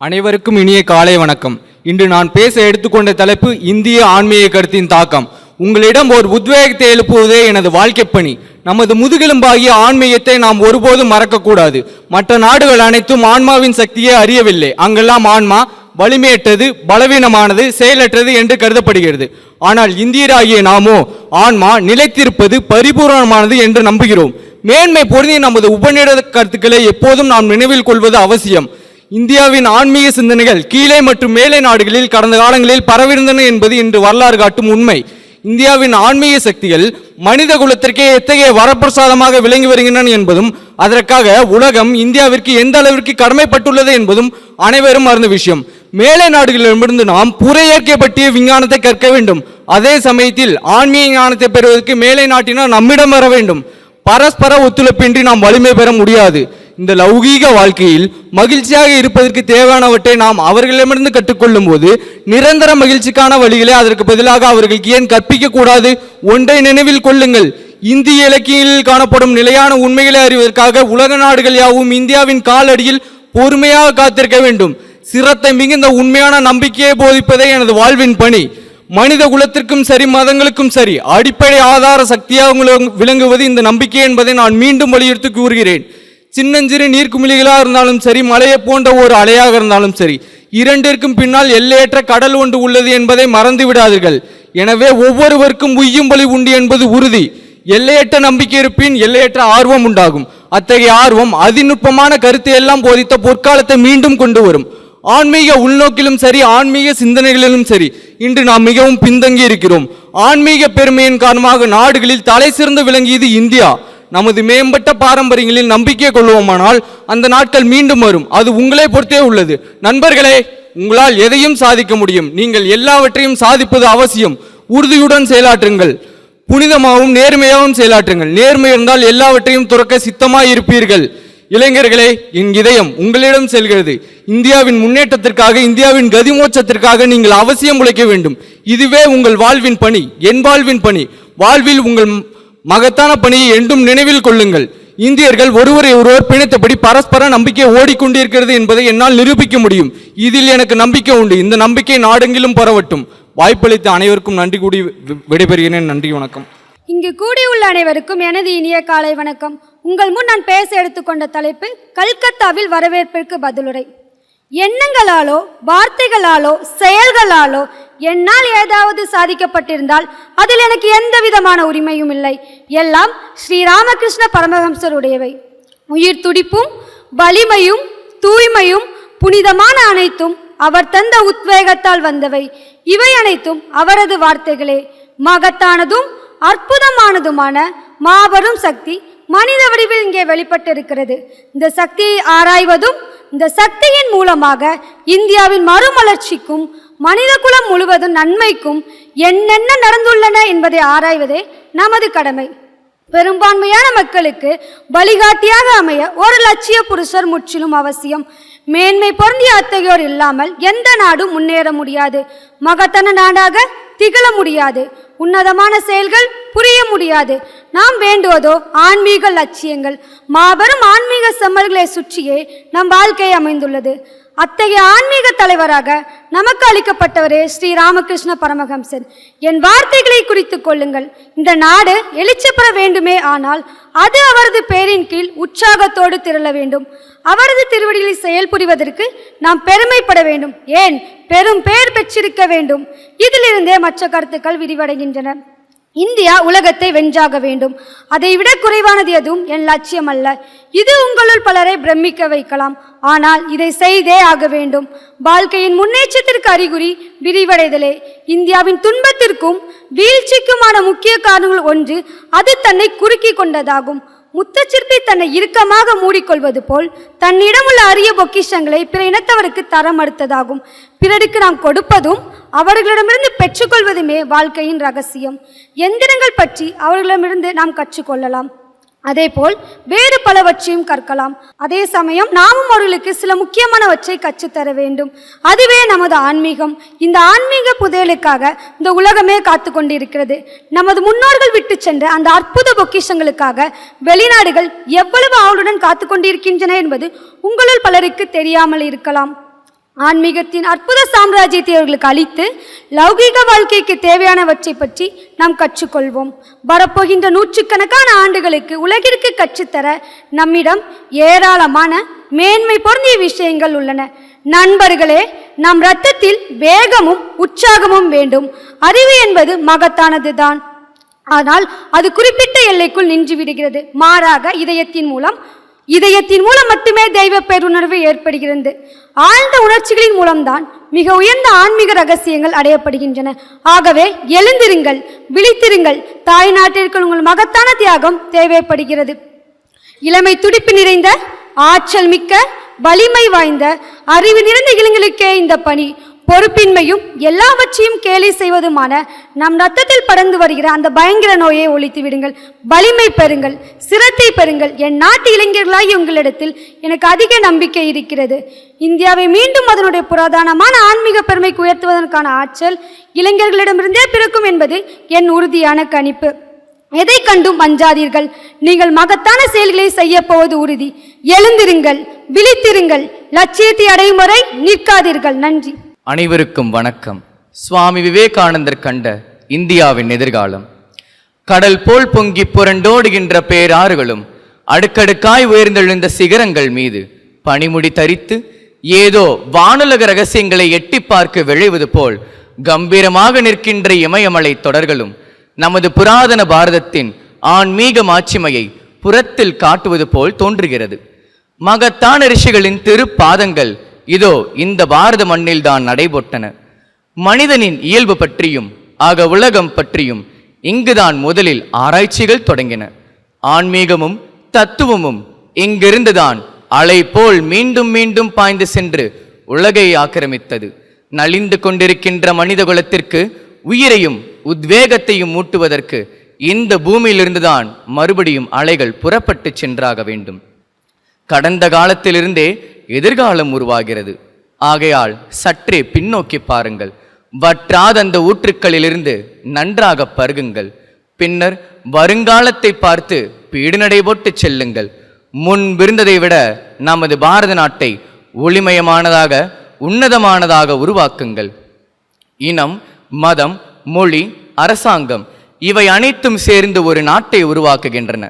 அனைவருக்கும் இனிய காலை வணக்கம். இன்று நான் பேச எடுத்துக்கொண்ட தலைப்பு இந்திய ஆன்மீக கருத்தின் தாக்கம். உங்களிடம் ஒரு உத்வேகத்தை எழுப்புவதே எனது வாழ்க்கை பணி. நமது முதுகெலும்பாகிய ஆன்மீகத்தை நாம் ஒருபோதும் மறக்கக்கூடாது. மற்ற நாடுகள் அனைத்தும் ஆன்மாவின் சக்தியை அறியவில்லை. அங்கெல்லாம் ஆன்மா வலிமையற்றது பலவீனமானது செயலற்றது என்று கருதப்படுகிறது. ஆனால் இந்தியராகிய நாமோ ஆன்மா நிலைத்திருப்பது பரிபூரணமானது என்று நம்புகிறோம். மேன்மை பொருந்தி நமது உபநிட கருத்துக்களை எப்போதும் நாம் நினைவில் கொள்வது அவசியம். இந்தியாவின் ஆன்மீக சிந்தனைகள் கீழே மற்றும் மேலை நாடுகளில் கடந்த காலங்களில் பரவிருந்தன என்பது இன்று வரலாறு காட்டும் உண்மை. இந்தியாவின் ஆன்மீக சக்திகள் மனித குலத்திற்கே எத்தகைய வரப்பிரசாதமாக விளங்கி வருகின்றன என்பதும் அதற்காக உலகம் இந்தியாவிற்கு எந்த அளவிற்கு கடமைப்பட்டுள்ளது என்பதும் அனைவரும் அறிந்த விஷயம். மேலை நாடுகளிடமிருந்து நாம் புற இயற்கை பற்றிய விஞ்ஞானத்தை கற்க வேண்டும். அதே சமயத்தில் ஆன்மீக ஞானத்தை பெறுவதற்கு மேலை நாட்டினால் நம்மிடம் வர வேண்டும். பரஸ்பர ஒத்துழைப்பின்றி நாம் வலிமை பெற முடியாது. இந்த லௌகீக வாழ்க்கையில் மகிழ்ச்சியாக இருப்பதற்கு தேவையானவற்றை நாம் அவர்களிடமிருந்து கற்றுக்கொள்ளும் போது நிரந்தர மகிழ்ச்சிக்கான வழிகளை அதற்கு பதிலாக அவர்களுக்கு ஏன் கற்பிக்க கூடாது ஒன்றை நினைவில் கொள்ளுங்கள். இந்திய இலக்கியங்களில் காணப்படும் நிலையான உண்மைகளை அறிவதற்காக உலக நாடுகள் யாவும் இந்தியாவின் காலடியில் பொறுமையாக காத்திருக்க வேண்டும். சிரத்தை மிகுந்த உண்மையான நம்பிக்கையை போதிப்பதே எனது வாழ்வின் பணி. மனித குலத்திற்கும் சரி மதங்களுக்கும் சரி அடிப்படை ஆதார சக்தியாக விளங்குவது இந்த நம்பிக்கை என்பதை நான் மீண்டும் வலியுறுத்தி கூறுகிறேன். சின்னஞ்சிறு நீர்க்குமிழிகளாக இருந்தாலும் சரி மலையை போன்ற ஒரு அலையாக இருந்தாலும் சரி இரண்டிற்கும் பின்னால் எல்லையற்ற கடல் ஒன்று உள்ளது என்பதை மறந்து விடாதீர்கள். எனவே ஒவ்வொருவருக்கும் உய்யும் பலி உண்டு என்பது உறுதி. எல்லையற்ற நம்பிக்கை இருப்பின் எல்லையற்ற ஆர்வம் உண்டாகும். அத்தகைய ஆர்வம் அதிநுட்பமான கருத்தை எல்லாம் போதித்த பொற்காலத்தை மீண்டும் கொண்டு வரும். ஆன்மீக உள்நோக்கிலும் சரி ஆன்மீக சிந்தனைகளிலும் சரி இன்று நாம் மிகவும் பின்தங்கி இருக்கிறோம் ஆன்மீக பெருமையின் காரணமாக நாடுகளில் தலை சிறந்து விளங்கியது இந்தியா. நமது மேம்பட்ட பாரம்பரியங்களில் நம்பிக்கை கொள்வோமானால் அந்த நாட்கள் மீண்டும் வரும். அது உங்களை பொறுத்தே உள்ளது. நண்பர்களே உங்களால் எதையும் சாதிக்க முடியும். நீங்கள் எல்லாவற்றையும் சாதிப்பது அவசியம். உறுதியுடன் செயலாற்றுங்கள். புனிதமாகவும் நேர்மையாகவும் செயலாற்றுங்கள். நேர்மை இருந்தால் எல்லாவற்றையும் துறக்க சித்தமாய் இருப்பீர்கள். இளைஞர்களே என் இதயம் உங்களிடம் செல்கிறது. இந்தியாவின் முன்னேற்றத்திற்காக இந்தியாவின் கதிமோச்சத்திற்காக நீங்கள் அவசியம் உழைக்க வேண்டும். இதுவே உங்கள் வாழ்வின் பணி என் வாழ்வின் பணி. வாழ்வில் உங்கள் மகத்தான பணியை என்றும் நினைவில் கொள்ளுங்கள். இந்தியர்கள் ஒருவரை ஒருவர் பிணைத்தபடி பரஸ்பர நம்பிக்கை ஓடிக்கொண்டிருக்கிறது என்பதை என்னால் நிரூபிக்க முடியும். இதில் எனக்கு நம்பிக்கை உண்டு. இந்த நம்பிக்கை நாடெங்கிலும் பரவட்டும். வாய்ப்பளித்த அனைவருக்கும் நன்றி கூடி வி- விடைபெறுகிறேன். நன்றி வணக்கம். இங்கு கூடியுள்ள அனைவருக்கும் எனது இனிய காலை வணக்கம். உங்கள் முன் நான் பேச எடுத்துக்கொண்ட தலைப்பு கல்கத்தாவில் வரவேற்பிற்கு பதிலுரை. எண்ணங்களாலோ வார்த்தைகளாலோ செயல்களாலோ என்னால் ஏதாவது சாதிக்கப்பட்டிருந்தால் அதில் எனக்கு எந்த விதமான உரிமையும் இல்லை. எல்லாம் ஸ்ரீ ராமகிருஷ்ண பரமஹம்சருடையவை. உயிர் துடிப்பும் வலிமையும் தூய்மையும் புனிதமான அனைத்தும் அவர் தந்த உத்வேகத்தால் வந்தவை. இவை அனைத்தும் அவரது வார்த்தைகளே. மகத்தானதும் அற்புதமானதுமான மாபெரும் சக்தி மனித வடிவில் இங்கே வெளிப்பட்டிருக்கிறது. இந்த சக்தியை ஆராய்வதும் இந்த சக்தியின் மூலமாக இந்தியாவின் மறுமலர்ச்சிக்கும் மனிதகுலம் முழுவதும் நன்மைக்கும் என்னென்ன நடந்துள்ளன என்பதை ஆராய்வதே நமது கடமை. பெரும்பான்மையான மக்களுக்கு வழிகாட்டியாக அமைய ஒரு லட்சிய புருஷர் முற்றிலும் அவசியம். மேன்மை பொருந்திய அத்தகையோர் இல்லாமல் எந்த நாடும் முன்னேற முடியாது. மகத்தன நாடாக திகழ முடியாது. உன்னதமான செயல்கள் புரிய முடியாது. நாம் வேண்டுவதோ ஆன்மீக லட்சியங்கள். மாபெரும் ஆன்மீக செம்மல்களை சுற்றியே நம் வாழ்க்கை அமைந்துள்ளது. அத்தகைய ஆன்மீக தலைவராக நமக்கு அளிக்கப்பட்டவரே ஸ்ரீ ராமகிருஷ்ண பரமஹம்சன் என் வார்த்தைகளை குறித்து கொள்ளுங்கள். இந்த நாடு எழுச்சப்பெற வேண்டுமே ஆனால் அது அவரது பேரின் கீழ் உற்சாகத்தோடு திரள வேண்டும். அவரது திருவடிகளை செயல்புரிவதற்கு நாம் பெருமைப்பட வேண்டும். ஏன்? பெரும் பெயர் பெற்றிருக்க வேண்டும். இதிலிருந்தே மற்ற கருத்துக்கள் விரிவடைகின்றன. இந்தியா உலகத்தை வென்றாக வேண்டும். அதைவிட குறைவானது எதுவும் என் லட்சியம் அல்ல. இது உங்களுள் பலரை பிரமிக்க வைக்கலாம். ஆனால் இதை செய்தே ஆக வேண்டும். வாழ்க்கையின் முன்னேற்றத்திற்கு அறிகுறி விரிவடைதலே. இந்தியாவின் துன்பத்திற்கும் வீழ்ச்சிக்குமான முக்கிய காரணங்கள் ஒன்று அது தன்னை குறுக்கி கொண்டதாகும். முத்தச்சிற்பி தன்னை இறுக்கமாக மூடிக்கொள்வது போல் தன்னிடமுள்ள அரிய பொக்கிஷங்களை பிற இனத்தவருக்கு தர மறுத்ததாகும். பிறருக்கு நாம் கொடுப்பதும் அவர்களிடமிருந்து பெற்றுக்கொள்வதுமே வாழ்க்கையின் ரகசியம். எந்திரங்கள் பற்றி அவர்களிடமிருந்து நாம் கற்றுக்கொள்ளலாம். அதேபோல் வேறு பலவற்றையும் கற்கலாம். அதே சமயம் நாமும் அவர்களுக்கு சில முக்கியமானவற்றை கற்றுத்தர வேண்டும். அதுவே நமது ஆன்மீகம். இந்த ஆன்மீக புதையலுக்காக இந்த உலகமே காத்து கொண்டிருக்கிறது. நமது முன்னோர்கள் விட்டு சென்ற அந்த அற்புத பொக்கிஷங்களுக்காக வெளிநாடுகள் எவ்வளவு ஆவலுடன் காத்து கொண்டிருக்கின்றன என்பது உங்களுள் பலருக்கு தெரியாமல் இருக்கலாம். ஆன்மீகத்தின் அற்புத சாம்ராஜ்யத்தை அவர்களுக்கு அளித்து லௌகீக வாழ்க்கைக்கு தேவையானவற்றை பற்றி நாம் கற்றுக்கொள்வோம். வரப்போகின்ற நூற்றுக்கணக்கான ஆண்டுகளுக்கு உலகிற்கு கற்றுத்தர நம்மிடம் ஏராளமான மேன்மை பொருந்திய விஷயங்கள் உள்ளன. நண்பர்களே நம் இரத்தத்தில் வேகமும் உற்சாகமும் வேண்டும். அறிவு என்பது மகத்தானதுதான். ஆனால் அது குறிப்பிட்ட எல்லைக்குள் நின்று விடுகிறது. மாறாக இதயத்தின் மூலம் இதயத்தின் மூலம் மட்டுமே தெய்வ பேருணர்வு ஏற்படுகிறது. ஆழ்ந்த உணர்ச்சிகளின் மூலம்தான் மிக உயர்ந்த ஆன்மீக ரகசியங்கள் அடையப்படுகின்றன. ஆகவே எழுந்திருங்கள் விழித்திருங்கள். தாய் நாட்டிற்கு உங்கள் மகத்தான தியாகம் தேவைப்படுகிறது. இளமை துடிப்பு நிறைந்த ஆற்றல் மிக்க வலிமை வாய்ந்த அறிவு நிறைந்த இளைஞர்களுக்கே இந்த பணி. பொறுப்பின்மையும் எல்லாவற்றையும் கேலி செய்வதுமான நம் ரத்தத்தில் படர்ந்து வருகிற அந்த பயங்கர நோயை ஒழித்து விடுங்கள். வலிமை பெறுங்கள். சிரத்தை பெறுங்கள். என் நாட்டு இளைஞர்களாகி உங்களிடத்தில் எனக்கு அதிக நம்பிக்கை இருக்கிறது. இந்தியாவை மீண்டும் அதனுடைய புராதனமான ஆன்மீக பெருமைக்கு உயர்த்துவதற்கான ஆற்றல் இளைஞர்களிடமிருந்தே பிறக்கும் என்பது என் உறுதியான கணிப்பு. எதை கண்டும் அஞ்சாதீர்கள். நீங்கள் மகத்தான செயல்களை செய்ய போவது உறுதி. எழுந்திருங்கள். விழித்திருங்கள். லட்சியத்தை அடையும் வரை நிற்காதீர்கள். நன்றி. அனைவருக்கும் வணக்கம். சுவாமி விவேகானந்தர் கண்ட இந்தியாவின் எதிர்காலம். கடல் போல் பொங்கி புரண்டோடுகின்ற பேராறுகளும் அடுக்கடுக்காய் உயர்ந்தெழுந்த சிகரங்கள் மீது பனிமுடி தரித்து ஏதோ வானுலக ரகசியங்களை எட்டி பார்க்க விழைவது போல் கம்பீரமாக நிற்கின்ற இமயமலை தொடர்களும் நமது புராதன பாரதத்தின் ஆன்மீக மாட்சிமையை புறத்தில் காட்டுவது போல் தோன்றுகிறது. மகத்தான ரிஷிகளின் திருப்பாதங்கள் இதோ இந்த பாரத மண்ணில்தான் நடைபெற்றன மனிதனின் இயல்பு பற்றியும் ஆக உலகம் பற்றியும் இங்குதான் முதலில் ஆராய்ச்சிகள் தொடங்கின. ஆன்மீகமும் தத்துவமும் இங்கிருந்துதான் அலை போல் மீண்டும் மீண்டும் பாய்ந்து சென்று உலகை ஆக்கிரமித்தது. நலிந்து கொண்டிருக்கின்ற மனித குலத்திற்கு உயிரையும் உத்வேகத்தையும் மூட்டுவதற்கு இந்த பூமியிலிருந்துதான் மறுபடியும் அலைகள் புறப்பட்டு சென்றாக வேண்டும். கடந்த காலத்திலிருந்தே எதிர்காலம் உருவாகிறது. ஆகையால் சற்றே பின்னோக்கி பாருங்கள். வற்றாத அந்த ஊற்றுக்களிலிருந்து நன்றாக பருகுங்கள். பின்னர் வருங்காலத்தை பார்த்து பீடுநடை போட்டு செல்லுங்கள். முன்பிருந்ததை விட நமது பாரத நாட்டை ஒளிமயமானதாக உன்னதமானதாக உருவாக்குங்கள். இனம் மதம் மொழி அரசாங்கம் இவை அனைத்தும் சேர்ந்து ஒரு நாட்டை உருவாக்குகின்றன.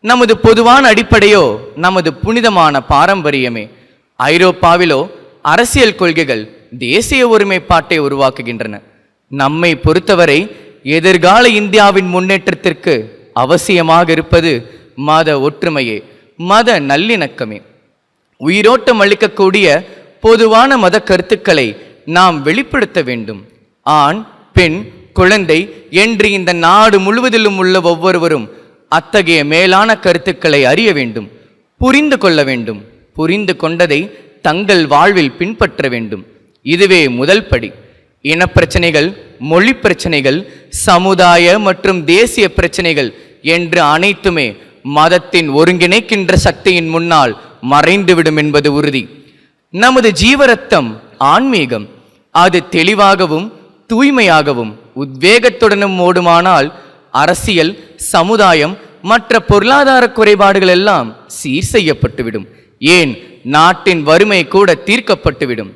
நமது பொதுவான அடிப்படையோ நமது புனிதமான பாரம்பரியமே. ஐரோப்பாவிலோ அரசியல் கொள்கைகள் தேசிய ஒருமைப்பாட்டை உருவாக்குகின்றன. நம்மை பொறுத்தவரை எதிர்கால இந்தியாவின் முன்னேற்றத்திற்கு அவசியமாக இருப்பது மத ஒற்றுமையே மத நல்லிணக்கமே. உயிரோட்டம் அளிக்கக்கூடிய பொதுவான மத கருத்துக்களை நாம் வெளிப்படுத்த வேண்டும். ஆண் பெண் குழந்தை என்று இந்த நாடு முழுவதிலும் உள்ள ஒவ்வொருவரும் அத்தகைய மேலான கருத்துக்களை அறிய வேண்டும் புரிந்து கொள்ள வேண்டும். புரிந்து கொண்டதை தங்கள் வாழ்வில் பின்பற்ற வேண்டும். இதுவே முதல் படி. இனப்பிரச்சனைகள் மொழி பிரச்சனைகள் சமுதாய மற்றும் தேசிய பிரச்சனைகள் என்று அனைத்துமே மதத்தின் ஒருங்கிணைக்கின்ற சக்தியின் முன்னால் மறைந்துவிடும் என்பது உறுதி. நமது ஜீவரத்தம் ஆன்மீகம். அது தெளிவாகவும் தூய்மையாகவும் உத்வேகத்துடனும் ஓடுமானால் அரசியல் சமுதாயம் மற்ற பொருளாதார குறைபாடுகள் எல்லாம் சீர் செய்யப்பட்டுவிடும். ஏன்? நாட்டின் வறுமை கூட தீர்க்கப்பட்டுவிடும்.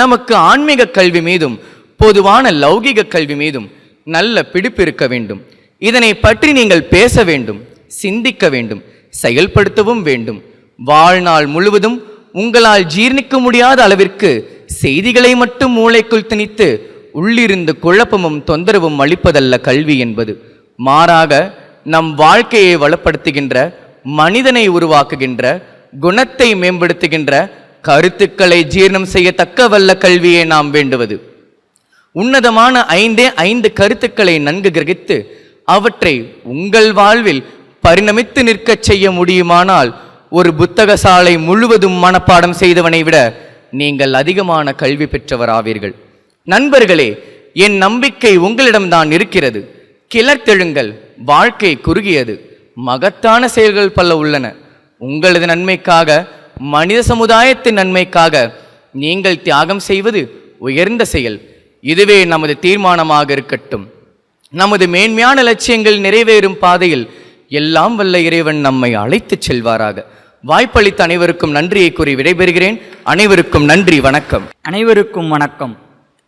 நமக்கு ஆன்மீக கல்வி மீதும் பொதுவான லௌகிக கல்வி மீதும் நல்ல பிடிப்பு இருக்க வேண்டும். இதனை பற்றி நீங்கள் பேச வேண்டும் சிந்திக்க வேண்டும் செயல்படுத்தவும் வேண்டும். வாழ்நாள் முழுவதும் உங்களால் ஜீர்ணிக்க முடியாத அளவிற்கு செய்திகளை மட்டும் மூளைக்குள் திணித்து உள்ளிருந்து குழப்பமும் தொந்தரவும் அளிப்பதல்ல கல்வி என்பது. மாறாக நம் வாழ்க்கையை வளப்படுத்துகின்ற மனிதனை உருவாக்குகின்ற குணத்தை மேம்படுத்துகின்ற கருத்துக்களை ஜீர்ணம் செய்யத்தக்க வல்ல கல்வியை நாம் வேண்டுவது. உன்னதமான ஐந்தே ஐந்து கருத்துக்களை நன்கு கிரகித்து அவற்றை உங்கள் வாழ்வில் பரிணமித்து நிற்கச் செய்ய முடியுமானால் ஒரு புத்தக சாலை முழுவதும் மனப்பாடம் செய்தவனை விட நீங்கள் அதிகமான கல்வி பெற்றவராவீர்கள். நண்பர்களே என் நம்பிக்கை உங்களிடம்தான் இருக்கிறது. கிளர்த்தெழுங்கள். வாழ்க்கை குறுகியது. மகத்தான செயல்கள் பல உள்ளன. உங்களது நன்மைக்காக மனித சமுதாயத்தின் நன்மைக்காக நீங்கள் தியாகம் செய்வது உயர்ந்த செயல். இதுவே நமது தீர்மானமாக இருக்கட்டும். நமது மேன்மையான லட்சியங்கள் நிறைவேறும் பாதையில் எல்லாம் வல்ல இறைவன் நம்மை அழைத்துச் செல்வாராக. வாய்ப்பளித்த அனைவருக்கும் நன்றியை கூறி விடைபெறுகிறேன். அனைவருக்கும் நன்றி வணக்கம். அனைவருக்கும் வணக்கம்.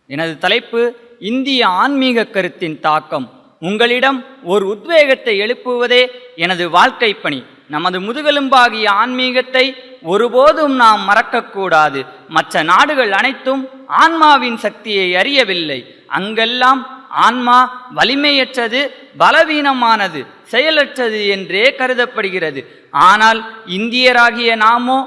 எனது தலைப்பு இந்திய ஆன்மீக கருத்தின் தாக்கம். உங்களிடம் ஒரு உத்வேகத்தை எழுப்புவதே எனது வாழ்க்கை பணி. நமது முதுகெலும்பாகிய ஆன்மீகத்தை ஒருபோதும் நாம் மறக்கக்கூடாது. மற்ற நாடுகள் அனைத்தும் ஆன்மாவின் சக்தியை அறியவில்லை. அங்கெல்லாம் ஆன்மா வலிமையற்றது பலவீனமானது செயலற்றது என்றே கருதப்படுகிறது. ஆனால் இந்தியராகிய நாமோ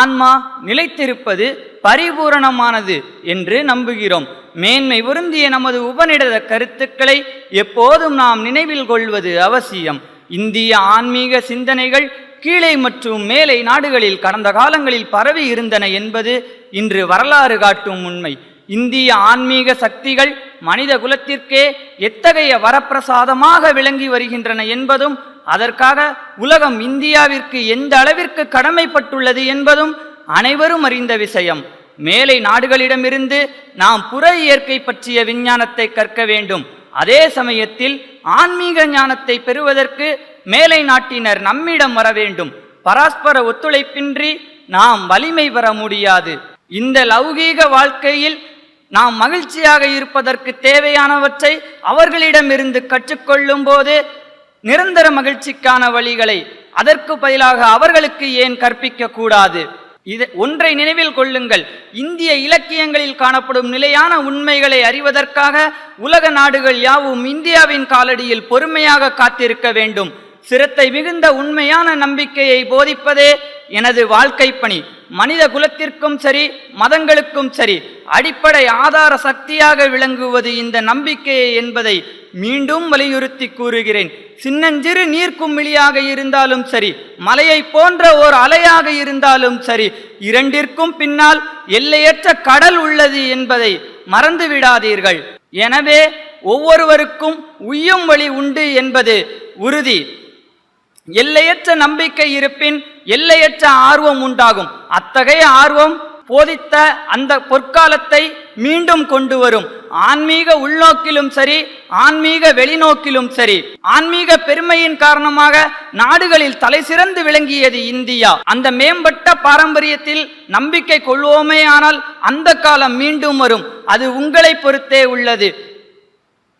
ஆன்மா நிலைத்திருப்பது பரிபூரணமானது என்று நம்புகிறோம். மேன்மை பொருந்திய நமது உபநிடத கருத்துக்களை எப்போதும் நாம் நினைவில் கொள்வது அவசியம். இந்திய ஆன்மீக சிந்தனைகள் கீழே மற்றும் மேலை நாடுகளில் கடந்த காலங்களில் பரவி இருந்தன என்பது இன்று வரலாறு காட்டும் உண்மை. இந்திய ஆன்மீக சக்திகள் மனித குலத்திற்கே எத்தகைய வரப்பிரசாதமாக விளங்கி வருகின்றன என்பதும் அதற்காக உலகம் இந்தியாவிற்கு எந்த அளவிற்கு கடமைப்பட்டுள்ளது என்பதும் அனைவரும் அறிந்த விஷயம். மேலை நாடுகளிடமிருந்து நாம் புற இயற்கை பற்றிய விஞ்ஞானத்தை கற்க வேண்டும். அதே சமயத்தில் ஆன்மீக ஞானத்தை பெறுவதற்கு மேலை நாட்டினர் நம்மிடம் வர வேண்டும். பரஸ்பர ஒத்துழைப்பின்றி நாம் வலிமை பெற முடியாது. இந்த லௌகீக வாழ்க்கையில் நாம் மகிழ்ச்சியாக இருப்பதற்கு தேவையானவற்றை அவர்களிடமிருந்து கற்றுக்கொள்ளும் போது நிரந்தர மகிழ்ச்சிக்கான வழிகளை அதற்கு பதிலாக அவர்களுக்கு ஏன் கற்பிக்க கூடாது? இது ஒன்றை நினைவில் கொள்ளுங்கள். இந்திய இலக்கியங்களில் காணப்படும் நிலையான உண்மைகளை அறிவதற்காக உலக நாடுகள் யாவும் இந்தியாவின் காலடியில் பொறுமையாக காத்திருக்க வேண்டும். சிரத்தை மிகுந்த உண்மையான நம்பிக்கையை போதிப்பதே எனது வாழ்க்கை பணி. மனித குலத்திற்கும் சரி மதங்களுக்கும் சரி அடிப்படை ஆதார சக்தியாக விளங்குவது இந்த நம்பிக்கையே என்பதை மீண்டும் வலியுறுத்தி கூறுகிறேன். சின்னஞ்சிறு நீர்க்குமிழியாக இருந்தாலும் சரி மலையை போன்ற ஓர் அலையாக இருந்தாலும் சரி இரண்டிற்கும் பின்னால் எல்லையற்ற கடல் உள்ளது என்பதை மறந்து விடாதீர்கள். எனவே ஒவ்வொருவருக்கும் உய்யும் வழி உண்டு என்பது உறுதி. எல்லையற்ற நம்பிக்கை இருப்பின் எல்லையற்ற ஆர்வம் உண்டாகும். அத்தகைய ஆர்வம் போதித்த அந்த பொற்காலத்தை மீண்டும் கொண்டு வரும். ஆன்மீக உள்நோக்கிலும் சரி ஆன்மீக வெளிநோக்கிலும் சரி ஆன்மீக பெருமையின் காரணமாக நாடுகளில் தலை சிறந்து விளங்கியது இந்தியா. அந்த மேம்பட்ட பாரம்பரியத்தில் நம்பிக்கை கொள்வோமே ஆனால் அந்த காலம் மீண்டும் வரும். அது உங்களை பொறுத்தே உள்ளது.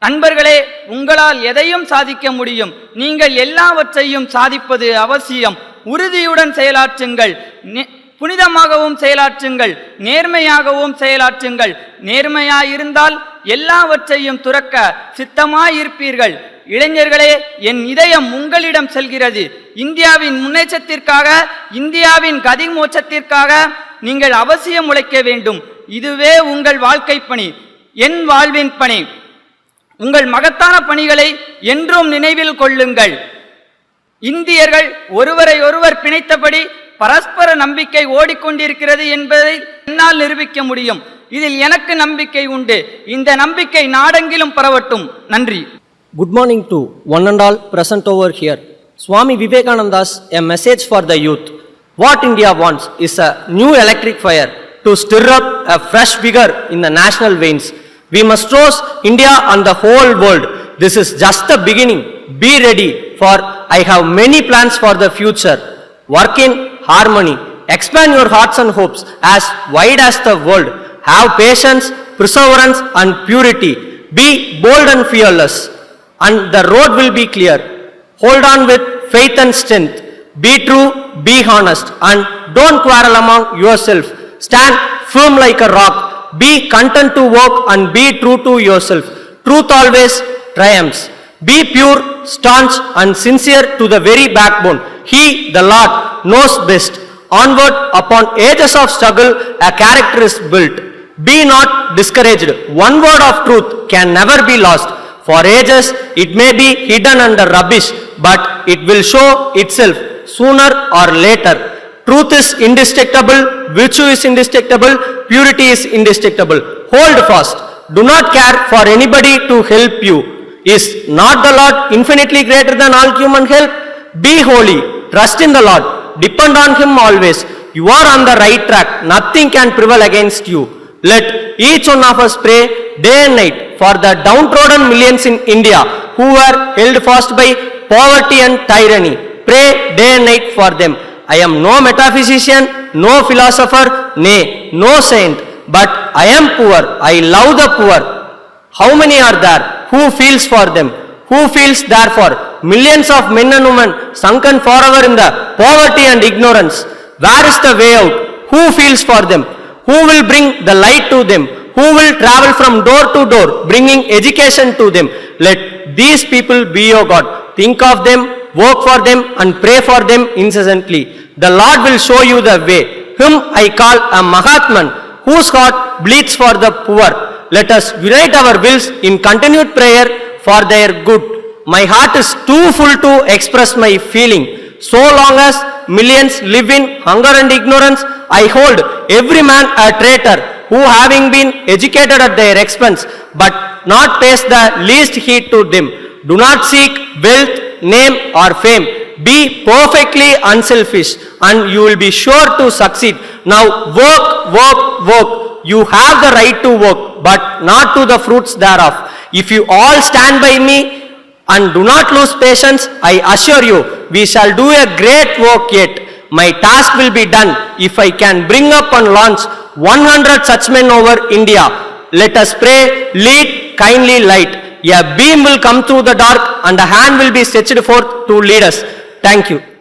நண்பர்களே உங்களால் எதையும் சாதிக்க முடியும். நீங்கள் எல்லாவற்றையும் சாதிப்பது அவசியம். உறுதியுடன் செயலாற்றுங்கள். நே- புனிதமாகவும் செயலாற்றுங்கள். நேர்மையாகவும் செயலாற்றுங்கள். நேர்மையாயிருந்தால் எல்லாவற்றையும் துறக்க சித்தமாயிருப்பீர்கள். இளைஞர்களே என் இதயம் உங்களிடம் செல்கிறது. இந்தியாவின் முன்னேற்றத்திற்காக இந்தியாவின் கதிமோச்சத்திற்காக நீங்கள் அவசியம் உழைக்க வேண்டும். இதுவே உங்கள் வாழ்க்கை பணி. என் வாழ்வின் பணி. உங்கள் மகத்தான பணிகளை என்றும் நினைவில் கொள்ளுங்கள் இந்தியர்கள் ஒருவரை ஒருவர் பிணைத்தபடி பரஸ்பர நம்பிக்கை ஓடிக்கொண்டிருக்கிறது என்பதை என்னால் நிரூபிக்க முடியும் இதில் எனக்கு நம்பிக்கை உண்டு இந்த நம்பிக்கை நாடெங்கிலும் பரவட்டும் நன்றி good morning to one and all present over here Swami Vivekananda's a message for the youth what India wants is a new electric fire to stir up a fresh vigour in the national veins We must rouse India and the whole world. This is just the beginning. Be ready for I have many plans for the future. Work in harmony. Expand your hearts and hopes as wide as the world. Have patience, perseverance and purity. Be bold and fearless and the road will be clear. Hold on with faith and strength. Be true, be honest, and don't quarrel among yourself. Stand firm like a rock. Be content to work and be true to yourself. Truth always triumphs. Be pure, staunch, and sincere to the very backbone. He, the Lord, knows best. Onward, upon ages of struggle, a character is built. Be not discouraged. One word of truth can never be lost. For ages it may be hidden under rubbish, but it will show itself sooner or later. Truth is indestructible, virtue is indestructible, purity is indestructible. Hold fast. Do not care for anybody to help you. Is not the Lord infinitely greater than all human help? Be holy. Trust in the Lord. Depend on Him always. You are on the right track. Nothing can prevail against you. Let each one of us pray day and night for the downtrodden millions in India who are held fast by poverty and tyranny. Pray day and night for them. I am no metaphysician, no philosopher, nay, no saint, but I am poor. I love the poor. How many are there? Who feels for them? Who feels therefore? Millions of men and women sunken forever in the poverty and ignorance. Where is the way out? Who feels for them? Who will bring the light to them? Who will travel from door to door, bringing education to them? Let these people be your God. Think of them, work for them, and pray for them incessantly. The Lord will show you the way. Him I call a Mahatman, whose heart bleeds for the poor. Let us unite our wills in continued prayer for their good. My heart is too full to express my feeling. So long as millions live in hunger and ignorance, I hold every man a traitor who having been educated at their expense, but not pays the least heed to them. Do not seek wealth, name or fame. Be perfectly unselfish and you will be sure to succeed. Now work, work, work. You have the right to work, but not to the fruits thereof. If you all stand by me and do not lose patience, I assure you, we shall do a great work yet. My task will be done if I can bring up and launch 100 such men over India. Let us pray, lead, kindly light. A beam will come through the dark and a hand will be stretched forth to lead us. Thank you.